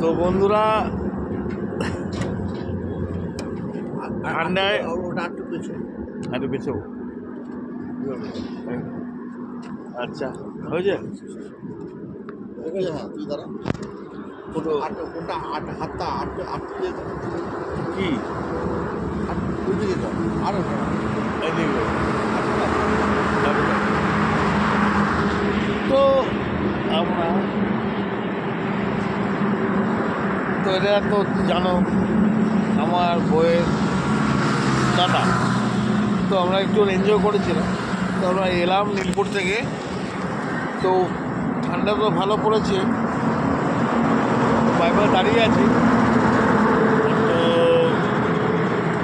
তো বন্ধুরা ঠান্ডায় একটু আচ্ছা হয়েছে? হ্যাঁ দাঁড়া। কোনটা এটা তো জানো আমার বইয়ের দাদা তো আমরা একটু এনজয় করেছিলাম। তো আমরা এলাম নীলপুর থেকে। তো ঠান্ডা তো ভালো পড়েছে। বাইবার দাঁড়িয়ে আছি। তো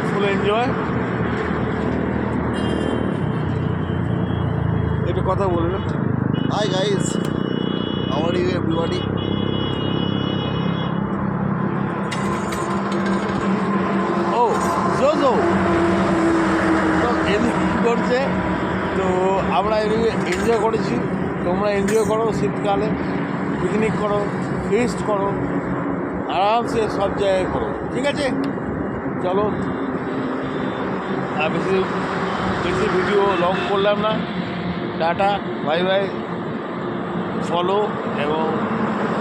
ফুল এনজয় একটু কথা বলবেন Hi guys, how are you Jojo তো এদিকে করছে? তো আমরা এদিকে এনজয় করেছি। তোমরা এনজয় করো শীতকালে পিকনিক করো ফিস্ট করো, আরামসে সব জায়গায় করো। ঠিক আছে? চলো। আর বেশি বেশি ভিডিও লং করলাম না। টাটা বাই বাই ফলো এবং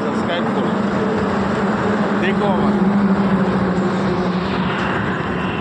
সাবস্ক্রাইব করো। দেখো আমার